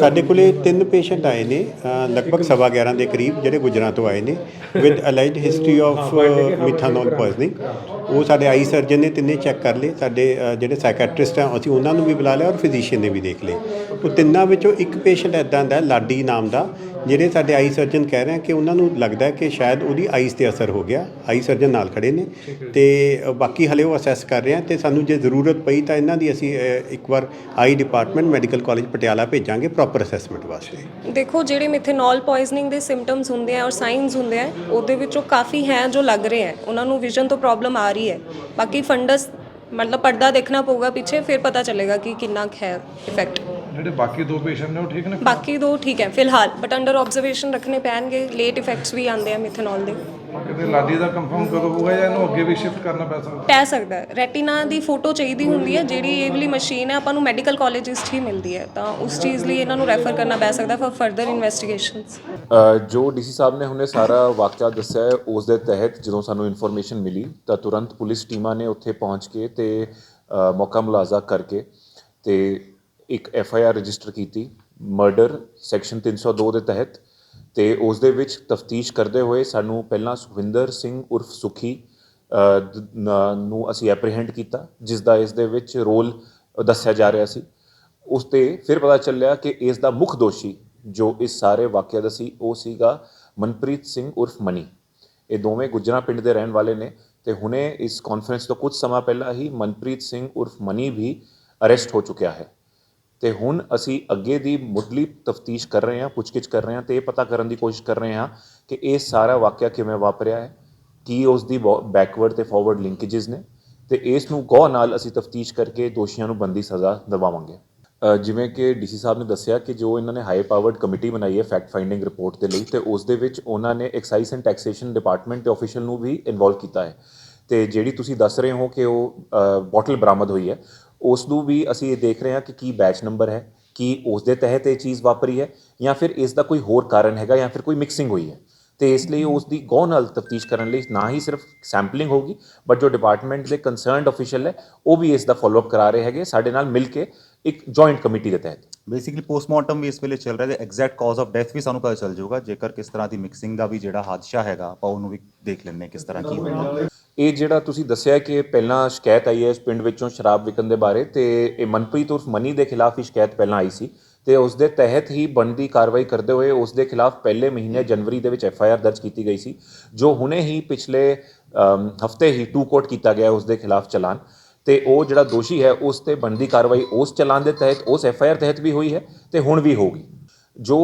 ਸਾਡੇ ਕੋਲੇ ਤਿੰਨ ਪੇਸ਼ੈਂਟ ਆਏ ਨੇ ਅ, ਲਗਭਗ ਸਵਾ 11 ਦੇ ਕਰੀਬ ਜਿਹੜੇ ਗੁਜਰਾਂ ਤੋਂ ਆਏ ਨੇ with alleged history of methanol poisoning ਉਹ ਸਾਡੇ ਆਈ ਸਰਜਨ ਨੇ ਤਿੰਨੇ ਚੈੱਕ ਕਰ ਲਏ ਸਾਡੇ ਅ, ਜਿਹੜੇ ਸਾਈਕੈਟ੍ਰਿਸਟ ਆ ਅਸੀਂ ਉਹਨਾਂ ਨੂੰ ਵੀ ਬੁਲਾ ਲਿਆ ਔਰ ਫਿਜ਼ੀਸ਼ੀਅਨ ਨੇ ਵੀ ਦੇਖ ਲਏ। ਉਹ ਤਿੰਨਾਂ ਵਿੱਚੋਂ ਇੱਕ ਪੇਸ਼ੈਂਟ ਐਦਾਂ ਦਾ ਲਾਡੀ ਨਾਮ ਦਾ, ਜਿਹੜੇ ਸਾਡੇ ਆਈ ਸਰਜਨ ਕਹਿ ਰਹੇ ਆ ਕਿ ਉਹਨਾਂ ਨੂੰ ਲੱਗਦਾ ਕਿ ਸ਼ਾਇਦ ਉਹਦੀ ਆਈਜ਼ ਤੇ ਅਸਰ ਹੋ ਗਿਆ ਆਈ ਸਰਜਨ ਨਾਲ ਖੜੇ ਨੇ ਤੇ ਬਾਕੀ ਹਲੇ ਉਹ ਅਸੈਸ ਕਰ ਰਹੇ ਆ ਤੇ ਸਾਨੂੰ ਜੇ ਜ਼ਰੂਰਤ ਪਈ ਤਾਂ ਇਹਨਾਂ ਦੀ ਅਸੀਂ ਇੱਕ ਵਾਰ eye department medical college Patiala ਭੇਜਾਂਗੇ ਪ੍ਰੋਪਰ ਅਸੈਸਮੈਂਟ ਵਾਸਤੇ। ਦੇਖੋ, ਜਿਹੜੇ ਮਿਥੇਨੋਲ ਪੋਇਜ਼ਨਿੰਗ ਦੇ ਸਿੰਪਟਮਸ ਹੁੰਦੇ ਆ ਔਰ ਸਾਈਨਸ ਹੁੰਦੇ ਆ, ਉਹਦੇ ਵਿੱਚੋਂ ਕਾਫੀ ਹੈ ਜੋ ਲੱਗ ਰਹੇ ਹੈ ਉਹਨਾਂ ਨੂੰ ਵਿਜ਼ਨ ਤੋਂ ਪ੍ਰੋਬਲਮ ਆ ਰਹੀ ਹੈ। ਬਾਕੀ ਫੰਡਸ ਮਤਲਬ ਪਰਦਾ ਦੇਖਣਾ ਪਊਗਾ ਪਿੱਛੇ, ਫਿਰ ਪਤਾ ਚੱਲੇਗਾ ਕਿ ਕਿੰਨਾ ਕੁ ਹੈ ਇਫੈਕਟ ਜਿਹੜੇ ਬਾਕੀ ਦੋ ਪੇਸ਼ੈਂਟ ਨੇ ਉਹ ਠੀਕ ਨੇ ਬਾਕੀ ਦੋ ਠੀਕ ਹੈ ਫਿਲਹਾਲ ਬਟ ਅੰਡਰ ਆਬਜ਼ਰਵੇਸ਼ਨ ਰੱਖਣੇ ਪੈਣਗੇ ਲੇਟ ਇਫੈਕਟਸ ਵੀ ਆਉਂਦੇ ਆ ਮਿਥੇਨੋਲ ਦੇ। ਕਿਤੇ ਲਾਡੀ ਦਾ ਕੰਫਰਮ ਕਦੋਂ ਹੋਊਗਾ ਜਾਂ ਇਹਨੂੰ ਅੱਗੇ ਵੀ ਸ਼ਿਫਟ ਕਰਨਾ ਪੈ ਸਕਦਾ? ਪੈ ਸਕਦਾ ਰੈਟੀਨਾ ਦੀ ਫੋਟੋ ਚਾਹੀਦੀ ਹੁੰਦੀ ਹੈ ਜਿਹੜੀ ਇਹ ਵਾਲੀ ਮਸ਼ੀਨ ਹੈ ਆਪਾਂ ਨੂੰ ਮੈਡੀਕਲ ਕਾਲਜਿਸ 'ਚ ਹੀ ਮਿਲਦੀ ਹੈ। ਤਾਂ ਉਸ ਚੀਜ਼ ਲਈ ਇਹਨਾਂ ਨੂੰ ਰੈਫਰ ਕਰਨਾ ਪੈ ਸਕਦਾ ਫॉर ਫਰਦਰ ਇਨਵੈਸਟੀਗੇਸ਼ਨਸ ਜੋ ਡੀਸੀ ਸਾਹਿਬ ਨੇ ਹੁਣੇ ਸਾਰਾ ਵਾਕਿਆ ਦੱਸਿਆ ਹੈ ਉਸ ਦੇ ਤਹਿਤ ਜਦੋਂ ਸਾਨੂੰ ਇਨਫੋਰਮੇਸ਼ਨ ਮਿਲੀ ਤਾਂ ਤੁਰੰਤ ਪੁਲਿਸ ਟੀਮਾਂ ਨੇ ਉੱਥੇ ਪਹੁੰਚ ਕੇ ਤੇ ਮੌਕਾ ਮੁਲਾਜ਼ਾ ਕਰਕੇ ਤੇ ਇੱਕ ਐਫ ਆਈ ਆਰ ਰਜਿਸਟਰ ਕੀਤੀ ਮਰਡਰ ਸੈਕਸ਼ਨ 302 ਦੇ ਤਹਿਤ, ਤੇ ਉਸ ਦੇ ਵਿੱਚ ਤਫਤੀਸ਼ ਕਰਦੇ ਹੋਏ ਸਾਨੂੰ ਪਹਿਲਾਂ ਸੁਖਵਿੰਦਰ ਸਿੰਘ ਉਰਫ ਸੁਖੀ ਨੂੰ ਅਸੀਂ ਐਪਰੀਹੈਂਡ ਕੀਤਾ, ਜਿਸ ਦਾ ਇਸ ਦੇ ਵਿੱਚ ਰੋਲ ਦੱਸਿਆ ਜਾ ਰਿਹਾ ਸੀ। ਉਸ ਤੇ ਫਿਰ ਪਤਾ ਚੱਲਿਆ ਕਿ ਇਸ ਦਾ ਮੁੱਖ ਦੋਸ਼ੀ ਜੋ ਇਸ ਸਾਰੇ ਵਾਕਿਆ ਦਾ ਸੀ, ਉਹ ਸੀਗਾ ਮਨਪ੍ਰੀਤ ਸਿੰਘ ਉਰਫ ਮਨੀ। ਇਹ ਦੋਵੇਂ ਗੁਜਰਾ ਪਿੰਡ ਦੇ ਰਹਿਣ ਵਾਲੇ ਨੇ, ਤੇ ਹੁਣੇ ਇਸ ਕਾਨਫਰੰਸ ਤੋਂ ਕੁਝ ਸਮਾਂ ਪਹਿਲਾਂ ਹੀ ਮਨਪ੍ਰੀਤ ਸਿੰਘ ਉਰਫ ਮਨੀ ਵੀ ਅਰੈਸਟ ਹੋ ਚੁੱਕਿਆ ਹੈ। ਅਤੇ ਹੁਣ ਅਸੀਂ ਅੱਗੇ ਦੀ ਮੁੱਢਲੀ ਤਫਤੀਸ਼ ਕਰ ਰਹੇ ਹਾਂ, ਪੁੱਛਗਿੱਛ ਕਰ ਰਹੇ ਹਾਂ ਅਤੇ ਇਹ ਪਤਾ ਕਰਨ ਦੀ ਕੋਸ਼ਿਸ਼ ਕਰ ਰਹੇ ਹਾਂ ਕਿ ਇਹ ਸਾਰਾ ਵਾਕਿਆ ਕਿਵੇਂ ਵਾਪਰਿਆ ਹੈ, ਕੀ ਉਸ ਦੀ ਬੈਕਵਰਡ ਅਤੇ ਫਾਰਵਰਡ ਲਿੰਕੇजेस ਨੇ ਅਤੇ ਇਸ ਨੂੰ ਗੌਰ ਨਾਲ ਅਸੀਂ ਤਫਤੀਸ਼ ਕਰਕੇ ਦੋਸ਼ੀਆਂ ਨੂੰ ਬੰਦੀ ਸਜ਼ਾ ਦਿਵਾਵਾਂਗੇ। ਜਿਵੇਂ ਕਿ ਡੀਸੀ ਸਾਹਿਬ ਨੇ ਦੱਸਿਆ ਕਿ ਜੋ ਇਹਨਾਂ ਨੇ ਹਾਈ ਪਾਵਰਡ ਕਮੇਟੀ ਬਣਾਈ ਹੈ ਫੈਕਟ ਫਾਈਂਡਿੰਗ ਰਿਪੋਰਟ ਦੇ ਲਈ ਤੇ ਉਸ ਦੇ ਵਿੱਚ ਉਹਨਾਂ ਨੇ ਐਕਸਾਈਜ਼ ਐਂਡ ਟੈਕਸੇਸ਼ਨ ਡਿਪਾਰਟਮੈਂਟ ਦੇ ਆਫੀਸ਼ੀਅਲ ਨੂੰ ਵੀ ਇਨਵੋਲਵ ਕੀਤਾ ਹੈ। ਤੇ ਜਿਹੜੀ ਤੁਸੀਂ ਦੱਸ ਰਹੇ ਹੋ ਕਿ ਉਹ ਬੋਟਲ ਬਰਾਮਦ ਹੋਈ ਹੈ ਉਸ ਨੂੰ ਵੀ ਅਸੀਂ ਇਹ ਦੇਖ ਰਹੇ ਹਾਂ ਕਿ ਕੀ ਬੈਚ ਨੰਬਰ ਹੈ ਕੀ ਉਸ ਦੇ ਤਹਿਤ ਇਹ ਚੀਜ਼ ਵਾਪਰੀ ਹੈ ਜਾਂ ਫਿਰ ਇਸ ਦਾ ਕੋਈ ਹੋਰ ਕਾਰਨ ਹੈਗਾ ਜਾਂ ਫਿਰ ਕੋਈ ਮਿਕਸਿੰਗ ਹੋਈ ਹੈ। ਤੇ ਇਸ ਲਈ ਉਸ ਦੀ ਗੌਰ ਨਾਲ ਤਫਤੀਸ਼ ਕਰਨ ਲਈ ਨਾ ਹੀ ਸਿਰਫ ਸੈਂਪਲਿੰਗ ਹੋਗੀ ਬਟ ਜੋ ਡਿਪਾਰਟਮੈਂਟ ਦੇ ਕੰਸਰਨਡ ਅਫੀਸ਼ੀਅਲ ਹੈ ਉਹ ਵੀ ਇਸ ਦਾ ਫਾਲੋਅਪ ਕਰਾ ਰਹੇ ਹੈਗੇ ਸਾਡੇ ਨਾਲ ਮਿਲ ਕੇ ਇੱਕ ਜੁਆਇੰਟ ਕਮੇਟੀ ਦੇ ਤਹਿਤ। ਬੇਸਿਕਲੀ ਪੋਸਟਮਾਰਟਮ ਵੀ ਇਸ ਵੇਲੇ ਚੱਲ ਰਿਹਾ ਤੇ ਐਗਜ਼ੈਕਟ ਕਾਜ਼ ਆਫ ਡੈਥ ਵੀ ਸਾਨੂੰ ਪਤਾ ਚੱਲ ਜਾਊਗਾ। ਜੇਕਰ ਕਿਸ ਤਰ੍ਹਾਂ ਦੀ ਮਿਕਸਿੰਗ ਦਾ ਵੀ ਜਿਹੜਾ ਹਾਦਸਾ ਹੈਗਾ ਆਪਾਂ ਉਹਨੂੰ ਵੀ ਦੇਖ ਹਾਂ ਕਿਸ ਤਰ੍ਹਾਂ ਕੀ ਹੋਇਆ। ਇਹ ਜਿਹੜਾ ਤੁਸੀਂ ਦੱਸਿਆ ਕਿ ਪਹਿਲਾਂ ਸ਼ਿਕਾਇਤ ਆਈ ਹੈ ਇਸ ਪਿੰਡ ਵਿੱਚੋਂ ਸ਼ਰਾਬ ਵਿਕਣ ਦੇ ਬਾਰੇ ਤੇ ਇਹ ਮਨਪ੍ਰੀਤ ਉਰਫ ਮਨੀ ਦੇ ਖਿਲਾਫ ਹੀ ਸ਼ਿਕਾਇਤ ਪਹਿਲਾਂ ਆਈ ਸੀ ਤੇ ਉਸ ਦੇ ਤਹਿਤ ਹੀ ਬਣਦੀ ਕਾਰਵਾਈ ਕਰਦੇ ਹੋਏ ਉਸ ਦੇ ਖਿਲਾਫ ਪਹਿਲੇ ਮਹੀਨੇ ਜਨਵਰੀ ਦੇ ਵਿੱਚ ਐਫ ਆਈ ਆਰ ਦਰਜ ਕੀਤੀ ਗਈ ਸੀ ਜੋ ਹੁਣੇ ਹੀ ਪਿਛਲੇ ਹਫ਼ਤੇ ਹੀ ਟੂ ਕੋਟ ਕੀਤਾ ਗਿਆ ਉਸ ਦੇ ਖਿਲਾਫ ਚਲਾਨ। ਅਤੇ ਉਹ ਜਿਹੜਾ ਦੋਸ਼ੀ ਹੈ, ਉਸ ਤੇ ਬਣਦੀ ਕਾਰਵਾਈ ਉਸ ਚਲਾਨ ਦੇ ਤਹਿਤ, ਉਸ ਐਫ ਆਈ ਆਰ ਤਹਿਤ ਵੀ ਹੋਈ ਹੈ ਅਤੇ ਹੁਣ ਵੀ ਹੋਗੀ ਜੋ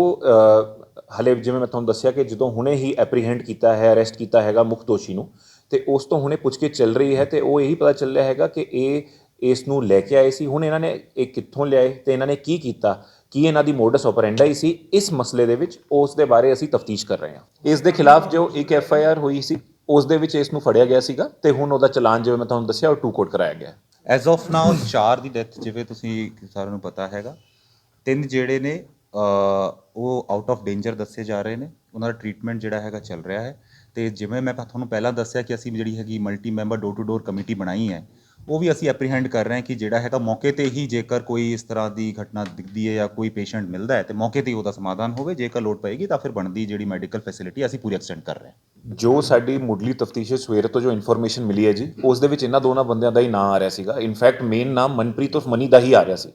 ਹਾਲੇ ਜਿਵੇਂ ਮੈਂ ਤੁਹਾਨੂੰ ਦੱਸਿਆ ਕਿ ਜਦੋਂ ਹੁਣੇ ਹੀ ਐਪਰੀਹੈਂਡ ਕੀਤਾ ਹੈ, ਅਰੈਸਟ ਕੀਤਾ ਹੈਗਾ ਮੁੱਖ ਦੋਸ਼ੀ ਨੂੰ ਅਤੇ ਉਸ ਤੋਂ ਹੁਣੇ ਪੁੱਛਗਿੱਛ ਚੱਲ ਰਹੀ ਹੈ ਅਤੇ ਉਹ ਇਹੀ ਪਤਾ ਚੱਲ ਰਿਹਾ ਹੈਗਾ ਕਿ ਇਹ ਇਸ ਨੂੰ ਲੈ ਕੇ ਆਏ ਸੀ। ਹੁਣ ਇਹਨਾਂ ਨੇ ਇਹ ਕਿੱਥੋਂ ਲਿਆਏ ਤੇ ਇਹਨਾਂ ਨੇ ਕੀ ਕੀਤਾ? ਕੀ ਇਹਨਾਂ ਦੀ ਮੋਡਸ ਆਪਰੈਂਡਾਈ ਸੀ? ਇਸ ਮਸਲੇ ਦੇ ਵਿੱਚ ਉਸ ਦੇ ਬਾਰੇ ਅਸੀਂ ਤਫਤੀਸ਼ ਕਰ ਰਹੇ ਹਾਂ। ਇਸ ਦੇ ਖਿਲਾਫ ਜੋ ਇੱਕ ਐਫ ਆਈ ਆਰ ਹੋਈ ਸੀ ਉਸ ਦੇ ਵਿੱਚ ਇਸ ਨੂੰ ਫੜਿਆ ਗਿਆ ਸੀਗਾ ਤੇ ਹੁਣ ਉਹਦਾ ਚਲਾਨ ਜਿਵੇਂ ਮੈਂ ਤੁਹਾਨੂੰ ਦੱਸਿਆ, ਉਹ ਟੂ ਕੋਟ ਕਰਾਇਆ ਗਿਆ। ਐਜ਼ ਆਫ ਨਾਓ ਚਾਰ ਦੀ ਡੈਥ ਜਿਵੇਂ ਤੁਸੀਂ ਸਾਰਿਆਂ ਨੂੰ ਪਤਾ ਹੈਗਾ, ਤਿੰਨ ਜਿਹੜੇ ਨੇ ਉਹ ਆਊਟ ਆਫ ਡੇਂਜਰ ਦੱਸੇ ਜਾ ਰਹੇ ਨੇ। ਉਹਨਾਂ ਦਾ ਟ੍ਰੀਟਮੈਂਟ ਜਿਹੜਾ ਹੈਗਾ ਚੱਲ ਰਿਹਾ ਹੈ। ਤੇ ਜਿਵੇਂ ਮੈਂ ਤੁਹਾਨੂੰ ਪਹਿਲਾਂ ਦੱਸਿਆ ਕਿ ਅਸੀਂ ਜਿਹੜੀ ਹੈਗੀ multi member door to door committee ਬਣਾਈ ਹੈ ਉਹ ਵੀ ਅਸੀਂ ਐਪਰੀਹੈਂਡ ਕਰ ਰਹੇ ਹਾਂ ਕਿ ਜਿਹੜਾ ਹੈਗਾ ਮੌਕੇ ਤੇ ਹੀ ਜੇਕਰ ਕੋਈ ਇਸ ਤਰ੍ਹਾਂ ਦੀ ਘਟਨਾ ਦਿਖਦੀ ਹੈ ਜਾਂ ਕੋਈ ਪੇਸ਼ੈਂਟ ਮਿਲਦਾ ਹੈ ਤੇ ਮੌਕੇ ਤੇ ਹੀ ਉਹਦਾ ਸਮਾਧਾਨ ਹੋਵੇ, ਜੇਕਰ ਲੋੜ ਪਏਗੀ ਤਾਂ ਫਿਰ ਬਣਦੀ ਜਿਹੜੀ ਮੈਡੀਕਲ ਫੈਸਿਲਿਟੀ ਅਸੀਂ ਪੂਰੀ ਐਕਸਟੈਂਡ ਕਰ ਰਹੇ ਹਾਂ। ਜੋ ਸਾਡੀ ਮੁੱਢਲੀ ਤਫਤੀਸ਼ ਸਵੇਰ ਤੋਂ ਜੋ ਇਨਫੋਰਮੇਸ਼ਨ ਮਿਲੀ ਹੈ ਜੀ, ਉਸ ਦੇ ਵਿੱਚ ਇਹਨਾਂ ਦੋਨਾਂ ਬੰਦਿਆਂ ਦਾ ਹੀ ਨਾਂ ਆ ਰਿਹਾ ਸੀਗਾ। ਇਨਫੈਕਟ ਮੇਨ ਨਾਮ ਮਨਪ੍ਰੀਤ ਔਰ ਮਨੀ ਦਾ ਹੀ ਆ ਰਿਹਾ ਸੀ।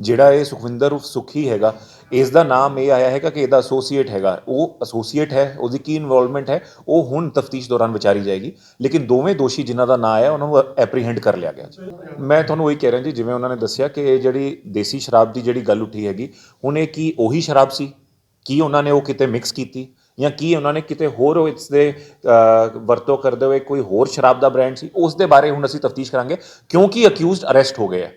ਜਿਹੜਾ ਇਹ ਸੁਖਵਿੰਦਰ ਸੁਖੀ ਹੈਗਾ ਇਸ ਦਾ ਨਾਮ ਇਹ ਆਇਆ ਹੈਗਾ ਕਿ ਇਹਦਾ ਐਸੋਸੀਏਟ ਹੈਗਾ। ਉਹ ਐਸੋਸੀਏਟ ਹੈ, ਉਹਦੀ ਕੀ ਇਨਵੋਲਵਮੈਂਟ ਹੈ, ਉਹ ਹੁਣ ਤਫਤੀਸ਼ ਦੌਰਾਨ ਵਿਚਾਰੀ ਜਾਏਗੀ। ਲੇਕਿਨ ਦੋਵੇਂ ਦੋਸ਼ੀ ਜਿਨ੍ਹਾਂ ਦਾ ਨਾਂ ਆਇਆ, ਉਹਨਾਂ ਨੂੰ ਐਪਰੀਹੈਂਡ ਕਰ ਲਿਆ ਗਿਆ ਜੀ। ਮੈਂ ਤੁਹਾਨੂੰ ਉਹੀ ਕਹਿ ਰਿਹਾ ਜੀ, ਜਿਵੇਂ ਉਹਨਾਂ ਨੇ ਦੱਸਿਆ ਕਿ ਇਹ ਜਿਹੜੀ ਦੇਸੀ ਸ਼ਰਾਬ ਦੀ ਜਿਹੜੀ ਗੱਲ ਉੱਠੀ ਹੈਗੀ, ਹੁਣ ਇਹ ਕੀ ਉਹੀ ਸ਼ਰਾਬ ਸੀ? ਕੀ ਉਹਨਾਂ ਨੇ ਉਹ ਕਿਤੇ ਮਿਕਸ ਕੀਤੀ? ਜਾਂ ਕੀ ਉਹਨਾਂ ਨੇ ਕਿਤੇ ਹੋਰ ਉਹ ਇਸ ਦੇ ਵਰਤੋਂ ਕਰਦੇ ਹੋਏ ਕੋਈ ਹੋਰ ਸ਼ਰਾਬ ਦਾ ਬ੍ਰਾਂਡ ਸੀ? ਉਸ ਦੇ ਬਾਰੇ ਹੁਣ ਅਸੀਂ ਤਫਤੀਸ਼ ਕਰਾਂਗੇ, ਕਿਉਂਕਿ ਅਕਿਊਜ਼ਡ ਅਰੈਸਟ ਹੋ ਗਏ ਹੈ